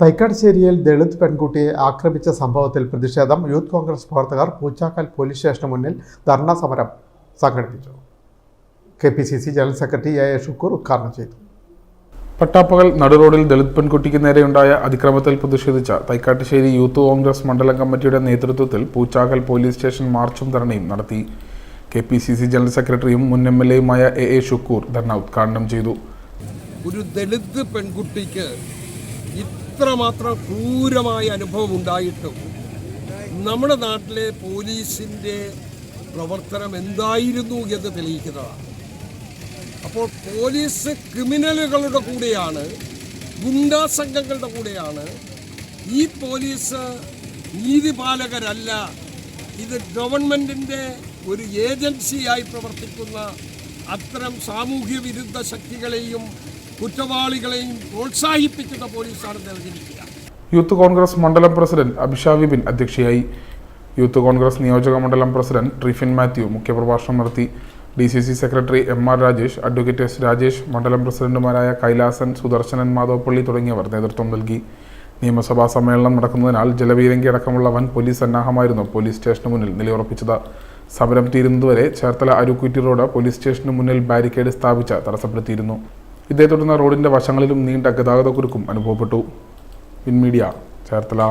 തൈക്കാട്ടുശ്ശേരിയിൽ ദളിത് പെൺകുട്ടിയെ ആക്രമിച്ച സംഭവത്തിൽ പ്രതിഷേധം യൂത്ത് കോൺഗ്രസ് പ്രവർത്തകർ പൂച്ചാക്കൽ പോലീസ് സ്റ്റേഷന് മുന്നിൽ ധർണാ സമരം സംഘടിപ്പിച്ചു. K P C C general secretary A A Shukoor ഉദ്ഘാടനം ചെയ്തു. പട്ടാപ്പകൽ നടുറോഡിൽ ദളിത് പെൺകുട്ടിക്ക് നേരെയുണ്ടായ അതിക്രമത്തിൽ പ്രതിഷേധിച്ച തൈക്കാട്ടുശ്ശേരി യൂത്ത് കോൺഗ്രസ് മണ്ഡലം കമ്മിറ്റിയുടെ നേതൃത്വത്തിൽ പൂച്ചാക്കൽ പോലീസ് സ്റ്റേഷൻ മാർച്ചും ധർണയും നടത്തി. K P C C general സെക്രട്ടറിയും മുൻ എം എൽ എയുമായ എ എ ഷുക്കൂർ ധർണ ഉദ്ഘാടനം ചെയ്തു. ഒരു ദളിത് പെൺകുട്ടിക്ക് ഇത്രമാത്രം ക്രൂരമായ അനുഭവം ഉണ്ടായിട്ടും നമ്മുടെ നാട്ടിലെ പോലീസിന്റെ പ്രവർത്തനം എന്തായിരുന്നു എന്ന് തെളിയിക്കുന്നതാണ്. അപ്പോൾ പോലീസ് ക്രിമിനലുകളുടെ കൂടെയാണ് ഗുണ്ടാ സംഘങ്ങളുടെ കൂടെയാണ്. ഈ പോലീസ് നീതിപാലകരല്ല ഇത് ഗവൺമെന്റിന്റെ ഒരു ഏജൻസിയായി പ്രവർത്തിക്കുന്ന അത്തരം സാമൂഹ്യ വിരുദ്ധ ശക്തികളെയും കുറ്റവാളികളെയും പ്രോത്സാഹിപ്പിക്കുന്ന പോലീസാണ് നൽകിയിരിക്കുക. യൂത്ത് കോൺഗ്രസ് മണ്ഡലം പ്രസിഡന്റ് അഭിഷാ വിപിൻ അധ്യക്ഷയായി. യൂത്ത് കോൺഗ്രസ് നിയോജക മണ്ഡലം പ്രസിഡന്റ് ട്രിഫിൻ മാത്യു മുഖ്യപ്രഭാഷണം നടത്തി. D C C secretary M R Rajesh advocate S Rajesh മണ്ഡലം പ്രസിഡന്റുമാരായ കൈലാസൻ സുദർശനൻ മാധവപ്പള്ളി തുടങ്ങിയവർ നേതൃത്വം നൽകി. നിയമസഭാ സമ്മേളനം നടക്കുന്നതിനാൽ ജലവീരങ്കി അടക്കമുള്ള വൻ പോലീസ് സന്നാഹമായിരുന്നു പോലീസ് സ്റ്റേഷന് മുന്നിൽ നിലയുറപ്പിച്ചത്. സമരം തീരുന്നതുവരെ ചേർത്തല അരുക്കുറ്റി റോഡ് പോലീസ് സ്റ്റേഷന് മുന്നിൽ ബാരിക്കേഡ് സ്ഥാപിച്ച് തടസ്സപ്പെടുത്തിയിരുന്നു. ഇതേ തുടർന്ന് റോഡിന്റെ വശങ്ങളിലും നീണ്ട ഗതാഗത കുരുക്കും അനുഭവപ്പെട്ടു. Win media Cherthala.